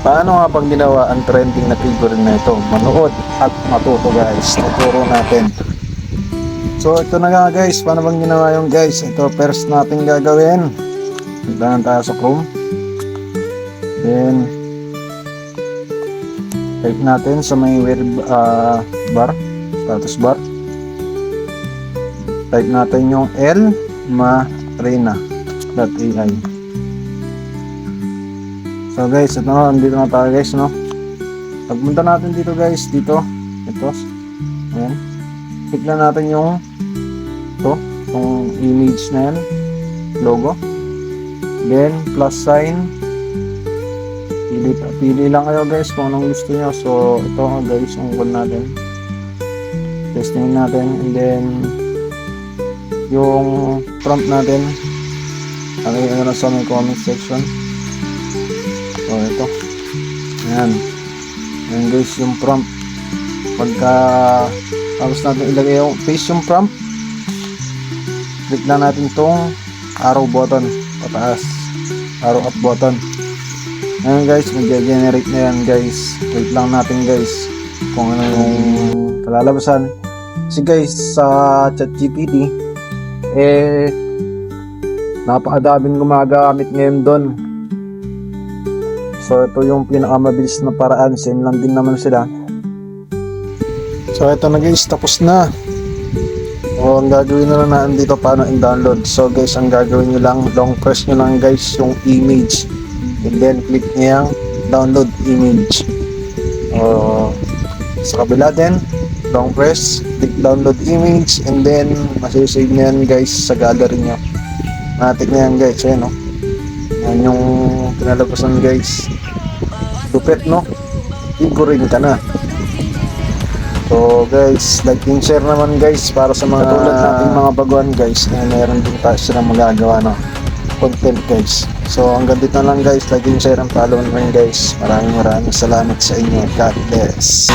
Paano nga bang ginawa ang trending na figurine na ito? Manood at matuto guys. Tuturo natin. So ito na nga guys. Paano bang ginawa yung guys? Ito first natin gagawin. Puntahan tayo sa Chrome. Then type natin sa may web ah, bar, status bar. Type natin yung L marina.ai. So guys, ito na, andito na tayo guys, no? Pagpunta natin dito guys, dito, ito, ayan. Click natin yung, ito, yung image na yan, logo. Then, plus sign. Pili, pili lang kayo guys kung anong gusto nyo. So, ito guys, yung goal natin. Testing natin, and then, yung prompt natin, yung ano sa may comment section. So, ito. Ayan. Ayan guys, yung prompt. Pagka tapos natin ilagay yung paste yung prompt, click lang natin tong arrow button pataas. Arrow up button. Ayan guys, mag-generate na yan guys. Wait lang natin guys kung ano yung kalalabasan. Kasi guys, sa ChatGPT, eh, napakadaming gumagamit ngayon doon. So ito yung pinakamabilis na paraan. Same lang din naman sila. So ito na guys, tapos na. O ang gagawin na lang dito paano in-download. So guys, ang gagawin nyo lang, long press nyo lang guys yung image. And then click nyo yung download image. O sa kabila din, long press, click download image, and then masisave nyo yan guys sa gallery nyo. Matik na yan guys, ayan o. Yan yung pinalabasan guys. Lupit no? Figurine ka na. So guys, like and share naman guys para sa mga katulad nating mga baguhan guys na meron din tayo silang magagawa no content guys. So hanggang dito na lang guys, like and share and follow naman guys. Maraming maraming salamat sa inyo. God bless.